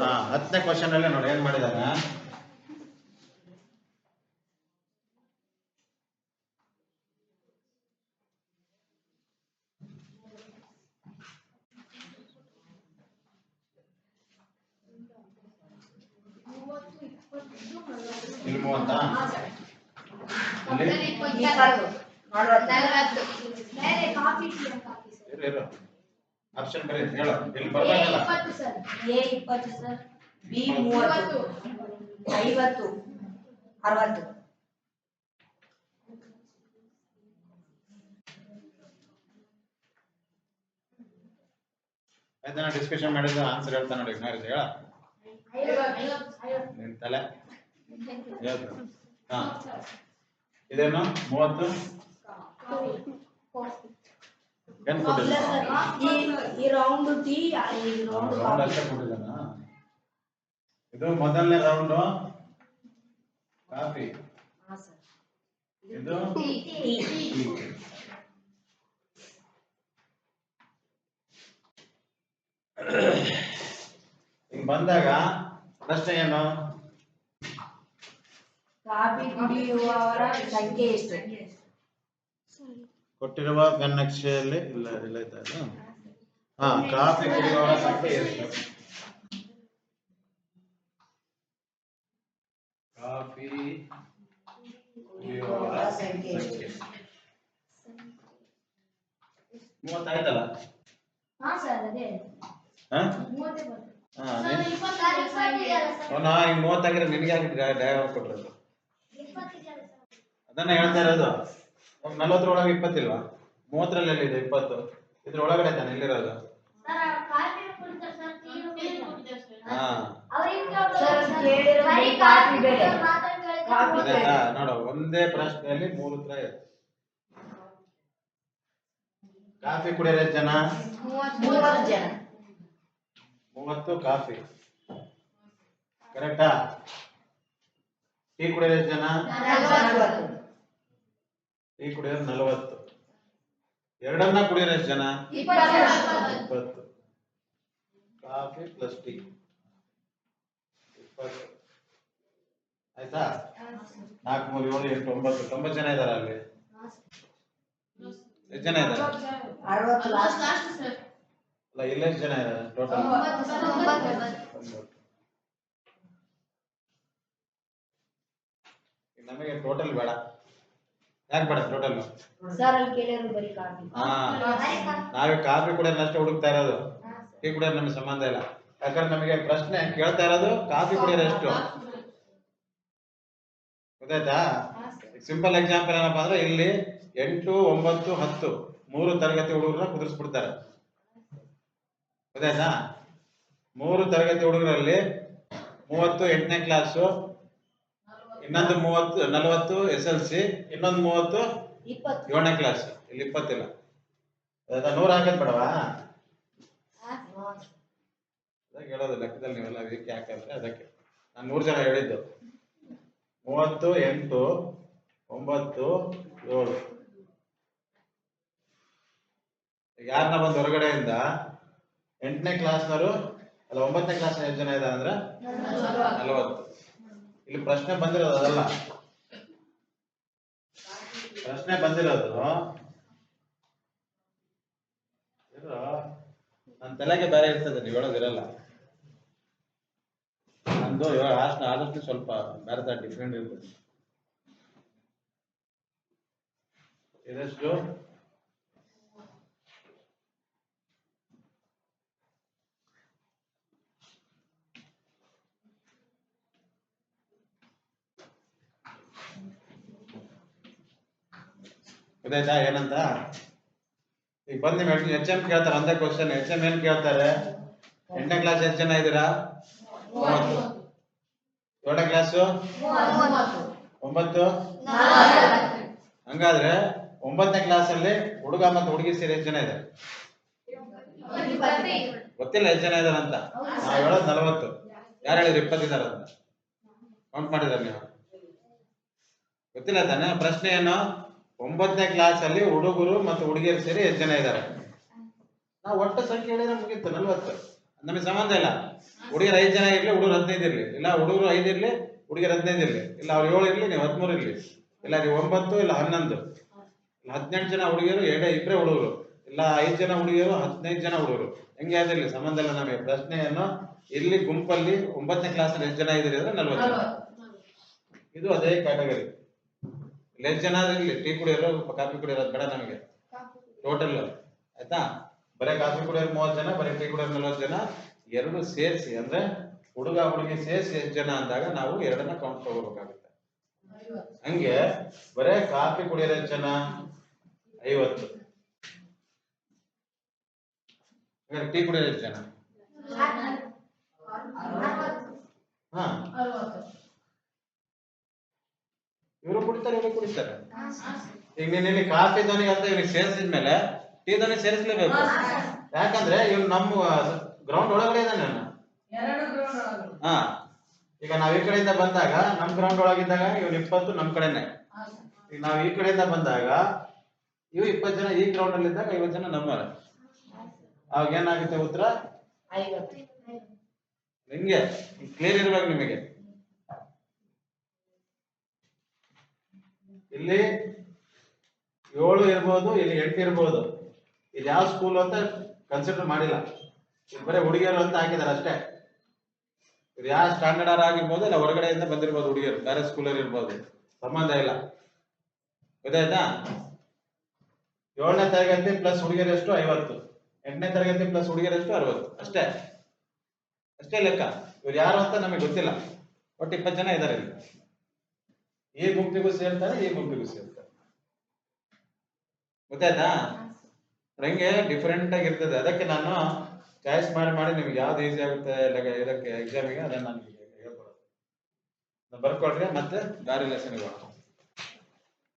ಹಾ ಹತ್ತನೇ ಕ್ವಶನ್ ಅಲ್ಲಿ ನೋಡಿ ಏನ್ ಮಾಡಿದಾನೆ? ಮೂವತ್ತು? ಇಪ್ಪತ್ತು. ನಲವತ್ತು. ಇಲ್ಲಿ ಮೂವತ್ತಾ ಇಲ್ಲಿ ನಲವತ್ತು ಆಪ್ಷನ್ ಬರೀ ಹೇಳು. ಇಲ್ಲಿ ಬರ್ಬೇಕಲ್ಲ ಇಪ್ಪತ್ತು ಸರ್. ಎ ಇಪ್ಪತ್ತು ಸರ್. ಬಿ ಮೂವತ್ತು. ಐವತ್ತು. ಅರವತ್ತು. ಆಯ್ತಾ ಡಿಸ್ಕಷನ್ ಮಾಡಿದ ಆನ್ಸರ್ ಹೇಳ್ತಾ ನೋಡಿ ಮ್ಯಾರೇಜ್ ಹೇಳ. ನಿನ್ ತಲೆ. ಹಾ. ಇದೇನು? ಮೂವತ್ತು? ಈ ಈ ರೌಂಡ್ ಟೀ ಈ ರೌಂಡ್ ರೌಂಡ್ ಅಷ್ಟೇ ಕೊಟ್ಟಿದ್ದಾನ? ಇದು ಮೊದಲನೇ ರೌಂಡ್ ಕಾಫಿ ಹಾ ಸರ್. ಇದು? ಟೀ. ಟೀ. ಬಂದಾಗ ಪ್ರಶ್ನೆ ಏನು? ಕಾಫಿ ಕುಡಿಯುವವರ ಸಂಖ್ಯೆ ಎಷ್ಟು? ಕೊಟ್ಟಿರುವ ಗನ್ನಕ್ಷೆಯಲ್ಲಿ ಇಲ್ಲ ಇಲ್ಲ? ಹಾ ಕಾಫಿ ಕುಡಿಯುವವರ ಸಂಖ್ಯೆ ಎಷ್ಟು? ಕಾಫಿ ಕುಡಿಯುವವರ ಸಂಖ್ಯೆ ಮೂವತ್ತಾಯ್ತಲ್ಲ? ಹಾ ಸರ್ ಅದೇ ಹಾ? ಮೂವತ್ತೇ ಬರ್ತದೆ ಹಾ ಸರ್ ನೀನ್- ಇಪ್ಪತ್ತಾರು ಇಪ್ಪತ್ತಿದೆಯಲ್ಲ ಸರ್. ಅವ್ನ ಈಗ ಮೂವತ್ತಾಗಿದ್ರೆ ನಿನಗೆ ಇಪ್ಪತ್ತಿದೆಯಲ್ಲ ಸರ್. ಅದನ್ನ ಹೇಳ್ತಾ ಇರೋದು. ನಲ್ವತ್ತರೊಳಗೆ ಇಪ್ಪತ್ತಿಲ್ವಾ? ಮೂವತ್ತರಲ್ಲಿ ಎಲ್ಲಿದೆ ಇಪ್ಪತ್ತು? ಇದ್ರ ಒಳಗಡೆ ತಾನೆ ಎಲ್ಲಿರೋದು ಸರ್ ಕಾಫಿ ಕುಡಿತಾರೆ ಸರ್ ಟೀ ಕುಡಿತಾರೆ ಹಾ? ನೋಡು ಒಂದೇ ಪ್ರಶ್ನೆಯಲ್ಲಿ ಮೂರು ಉತ್ತರ ಇದೆ. ಕಾಫಿ ಕುಡಿಯೋರು ಜನ? ಮೂವತ್ತು ಕಾಫಿ. ಕರೆಕ್ಟಾ? ಟೀ ಎಷ್ಟು ಜನ? ಟೀ ಕುಡಿಯೋರು ನಲವತ್ತು. ಎರಡನ್ನ ಕುಡಿಯೋ ಎಷ್ಟು ಜನ? ಇಪ್ಪತ್ತು. Coffee plus tea. ಇಪ್ಪತ್ತು. ಆಯ್ತಾ? ನಾಲ್ಕು ಮೂರು ಏಳು ಎಂಟು ಒಂಬತ್ತು. ತೊಂಬತ್ತು ಜನ ಇದಾರ ಅಲ್ಲಿ. ಎಷ್ಟು ಜನ ಲಾಸ್ಟ್ ಅಲ್ಲ ಇಲ್ಲ ಎಷ್ಟು ಜನ ಇದ್ದಾರೆ ಟೋಟಲ್ ನಮಗೆ ಟೋಟಲ್ ಬೇಡ. ಯಾಕೆ ಬೇಡ ಟೋಟಲ್ ಸರ್ ಅಲ್ಲಿ ಕೇಳಿರೋ ಬರೀ ಕಾಫಿ. ಹಾ. ನಾವೇ ಕಾಫಿ ಕೂಡ ಅಷ್ಟೇ ಹುಡುಕ್ತಾ ಇರೋದು. ಟೀ ಕುಡಿಯೋದು ನಮಗೆ ಸಂಬಂಧ ಇಲ್ಲ. ಯಾಕಂದ್ರೆ ನಮಗೆ ಪ್ರಶ್ನೆ ಕೇಳ್ತಾ ಇರೋದು ಕಾಫಿ ಕುಡಿಯೋ ಎಷ್ಟು? ಗೊತ್ತಾಯ್ತಾ? ಸಿಂಪಲ್ ಎಕ್ಸಾಂಪಲ್ ಏನಪ್ಪಾ ಅಂದ್ರೆ ಇಲ್ಲಿ ಎಂಟು ಒಂಬತ್ತು ಹತ್ತು ಮೂರು ತರಗತಿ ಹುಡುಗರನ್ನ ಕುದುರಿಸ್ಬಿಡ್ತಾರೆ. ಗೊತ್ತಾಯ್ತಾ? ಮೂರು ತರಗತಿ ಹುಡುಗರಲ್ಲಿ ಮೂವತ್ತು ಎಂಟನೇ ಕ್ಲಾಸು ಇನ್ನೊಂದು ಮೂವತ್ತು ನಲವತ್ತು ಎಸ್ ಎಲ್ ಸಿ ಇನ್ನೊಂದು ಮೂವತ್ತು ಏಳನೇ ಕ್ಲಾಸ್ ಇಲ್ಲಿ ಇಪ್ಪತ್ತಿಲ್ಲ. ನೂರ ಹಾಕದ್ ಬೇಡವಾ? ಅದಕ್ಕೆ ಹೇಳೋದು ಲೆಕ್ಕದಲ್ಲಿ ನೀವೆಲ್ಲ ವೀಕ್ ಹಾಕಂದ್ರೆ ಅದಕ್ಕೆ. ನಾನು ನೂರು ಜನ ಹೇಳಿದ್ದು. ಮೂವತ್ತು ಎಂಟು ಒಂಬತ್ತು ಏಳು. ಯಾರನ್ನ ಬಂದು ಹೊರಗಡೆಯಿಂದ ಎಂಟನೇ ಕ್ಲಾಸ್ನವರು ಅಲ್ಲ ಒಂಬತ್ತನೇ ಕ್ಲಾಸ್ ಎಷ್ಟು ಜನ ಇದ್ದಾರೆ ಅಂದ್ರೆ? ನಲವತ್ತು. ಇಲ್ಲಿ ಪ್ರಶ್ನೆ ಬಂದಿರೋದು ಅದಲ್ಲ. ಪ್ರಶ್ನೆ ಬಂದಿರೋದು ನನ್ನ ತಲೆಗೆ ಬೇರೆ ಇರ್ತದೆ, ನೀವು ಹೇಳೋದಿರಲ್ಲ ನಂದು ಆಸ್ಟ್ ಆದಷ್ಟು ಸ್ವಲ್ಪ ಬೇರೆ ತರ ಡಿಫ್ರೆಂಟ್ ಇರ್ತದೆ. ಇದೆಷ್ಟು? ಗೊತ್ತಾಯ್ತಾ ಏನಂತ? ಈಗ ಬಂದು ನಿಮ್ ಎಚ್ ಎಂ ಕೇಳ್ತಾರೆ ಅಂದ ಕ್ವಶನ್ ಎಚ್ ಎಂ ಏನ್ ಕೇಳ್ತಾರೆ? ಎಂಟನೇ ಕ್ಲಾಸ್ ಎಷ್ಟು ಜನ ಇದ್ದೀರಾ? ಏಳನೇ ಕ್ಲಾಸು ಒಂಬತ್ತು. ಹಂಗಾದ್ರೆ ಒಂಬತ್ತನೇ ಕ್ಲಾಸ್ ಅಲ್ಲಿ ಹುಡುಗ ಮತ್ತೆ ಹುಡುಗಿ ಸೇರಿ ಎಷ್ಟು ಜನ ಇದ್ದಾರೆ? ಗೊತ್ತಿಲ್ಲ ಎಷ್ಟು ಜನ ಇದಾರೆ ಅಂತ. ನಾವು ಹೇಳೋದು ನಲವತ್ತು. ಯಾರು ಹೇಳಿದ್ರು ಇಪ್ಪತ್ತಿದ್ದಾರೆ ಅಂತ. ಕೌಂಟ್ ಮಾಡಿದಾರೆ ನೀವು. ಗೊತ್ತಿಲ್ಲ ತಾನೆ? ಪ್ರಶ್ನೆ ಏನು? ಒಂಬತ್ತನೇ ಕ್ಲಾಸ್ ಅಲ್ಲಿ ಹುಡುಗರು ಮತ್ತು ಹುಡುಗಿಯರು ಸೇರಿ ಎಷ್ಟು ಜನ ಇದ್ದಾರೆ ನಾವು ಒಟ್ಟು ಸಂಖ್ಯೆ ಹೇಳಿದ್ರೆ ಮುಗಿತ್ತು ನಲ್ವತ್ತು. ನಮಗೆ ಸಂಬಂಧ ಇಲ್ಲ. ಹುಡುಗಿಯರು ಐದು ಜನ ಇರಲಿ ಹುಡುಗರು ಹದಿನೈದು ಇರಲಿ. ಇಲ್ಲ ಹುಡುಗರು ಐದು ಇರಲಿ ಹುಡುಗಿಯರು ಹದಿನೈದು ಇರಲಿ. ಇಲ್ಲ ಅವ್ರು ಏಳು ಇರಲಿ ನೀವು ಹದಿಮೂರು ಇರಲಿ. ಇಲ್ಲ ನೀವು ಒಂಬತ್ತು ಇಲ್ಲ ಹನ್ನೊಂದು. ಇಲ್ಲ ಹದಿನೆಂಟು ಜನ ಹುಡುಗಿಯರು ಎರಡೇ ಇಬ್ಬರೇ ಹುಡುಗರು. ಇಲ್ಲ ಐದು ಜನ ಹುಡುಗಿಯರು ಹದಿನೈದು ಜನ ಹುಡುಗರು. ಹೆಂಗೆ ಅದಿರಲಿ ಸಂಬಂಧ ಇಲ್ಲ ನಮಗೆ. ಪ್ರಶ್ನೆಯನ್ನು ಇಲ್ಲಿ ಗುಂಪಲ್ಲಿ ಒಂಬತ್ತನೇ ಕ್ಲಾಸಲ್ಲಿ ಎಷ್ಟು ಜನ ಇದ್ದೀರಿ ಅಂದ್ರೆ ನಲ್ವತ್ತು ಇದು ಅದೇ ಕ್ಯಾಟಗರಿ ಎಷ್ಟು ಜನ ಇರಲಿ ಟೀ ಕುಡಿಯೋರು ಕಾಫಿ ಕುಡಿಯೋರು ಬೇಡ ನಮಗೆ. ಟೋಟಲ್ ಆಯ್ತಾ? ಬರೀ ಕಾಫಿ ಕುಡಿಯೋರು ಮೂವತ್ತು ಜನ, ಬರೀ ಟೀ ಕುಡಿಯೋರು ನಲ್ವತ್ತು ಜನ. ಎರಡು ಸೇರಿಸಿ, ಅಂದ್ರೆ ಹುಡುಗ ಹುಡುಗಿ ಸೇರಿಸಿ ಎಷ್ಟು ಜನ ಅಂದಾಗ ನಾವು ಎರಡನ್ನ ಕೌಂಟ್ ತಗೋಬೇಕಾಗುತ್ತೆ. ಹಂಗೆ ಬರೇ ಕಾಫಿ ಕುಡಿಯೋರು ಎಷ್ಟು ಜನ? ಐವತ್ತು. ಟೀ ಕುಡಿಯೋರು ಎಷ್ಟು ಜನ ಹಾ ಇವರು ಕುಡಿತಾರೆ ಈಗ ನೀನ್ ಇಲ್ಲಿ ಕಾಫಿ ಧ್ವನಿಗೆ ಅಂತ ಇವ್ನಿಗೆ ಸೇರಿಸಿದ್ಮೇಲೆ ಟೀ ಧ್ವನಿ ಸೇರಿಸ್ಲೇಬೇಕು. ಯಾಕಂದ್ರೆ ಇವ್ ನಮ್ಮ ಗ್ರೌಂಡ್ ಒಳಗಡೆ ಇದ್ದಾನೆ. ಹಾ. ಈಗ ನಾವ್ ಈ ಕಡೆಯಿಂದ ಬಂದಾಗ ನಮ್ ಗ್ರೌಂಡ್ ಒಳಗಿದ್ದಾಗ ಇವ್ನ ಇಪ್ಪತ್ತು ನಮ್ ಕಡೆನೆ. ಈಗ ನಾವ್ ಈ ಕಡೆಯಿಂದ ಬಂದಾಗ ಇವ್ ಇಪ್ಪತ್ ಜನ ಈ ಗ್ರೌಂಡ್ ಅಲ್ಲಿ ಇದ್ದಾಗ ಐವತ್ತು ಜನ ನಮ್ಮರ ಅವಾಗ ಏನಾಗುತ್ತೆ ಉತ್ತರ? ಹೆಂಗೆ ಹಿಂಗೆ ಕ್ಲಿಯರ್ ಇರ್ಬೇಕು ನಿಮಗೆ. ಇಲ್ಲಿ ಏಳು ಇರ್ಬೋದು, ಇಲ್ಲಿ ಎಂಟು ಇರ್ಬೋದು. ಇದು ಯಾವ ಸ್ಕೂಲ್ ಅಂತ ಕನ್ಸಿಡರ್ ಮಾಡಿಲ್ಲ. ಬರೀ ಹುಡುಗಿಯರು ಅಂತ ಹಾಕಿದಾರೆ ಅಷ್ಟೇ. ಇದು ಯಾವ ಸ್ಟ್ಯಾಂಡರ್ಡ್ ಆಗಿರ್ಬೋದು, ಇಲ್ಲ ಹೊರಗಡೆಯಿಂದ ಬಂದಿರ್ಬೋದು ಹುಡುಗಿಯರು, ಬೇರೆ ಸ್ಕೂಲಲ್ಲಿ ಇರ್ಬೋದು. ಸಂಬಂಧ ಇಲ್ಲ. ಗೊತ್ತಾಯ್ತಾ? ಏಳನೇ ತರಗತಿ ಪ್ಲಸ್ ಹುಡುಗಿಯರೆಷ್ಟು ಐವತ್ತು. ಎಂಟನೇ ತರಗತಿ ಪ್ಲಸ್ ಹುಡುಗಿಯರೆಷ್ಟು ಅರವತ್ತು. ಅಷ್ಟೇ. ಅಷ್ಟೇ ಲೆಕ್ಕ. ಇವ್ರು ಯಾರು ಅಂತ ನಮಗೆ ಗೊತ್ತಿಲ್ಲ. ಒಟ್ಟು ಇಪ್ಪತ್ತು ಜನ ಇದ್ದಾರೆ ಇಲ್ಲಿ. ಈ ಗುಂಪಿಗೂ ಸೇರ್ತಾರೆ ಈ ಗುಂಪಿಗೂ ಸೇರ್ತಾರೆ. ಗೊತ್ತಾಯ್ತಾ? ಹಂಗೆ ಡಿಫ್ರೆಂಟ್ ಆಗಿರ್ತದೆ ಅದಕ್ಕೆ ನಾನು ಚಾಯ್ಸ್ ಮಾಡಿ ಮಾಡಿ ನಿಮ್ಗೆ ಯಾವ್ದು ಈಸಿ ಆಗುತ್ತೆ ಇದಕ್ಕೆ ಎಕ್ಸಾಮಿಗೆ ಅದನ್ನ ನಾನು ಹೇಳ್ಕೊಡೋದು. ಬರ್ಕೊಳ್ರಿ ಮತ್ತೆ ದಾರಿ ಲೆಸನ್ ಹೋಗೋಣ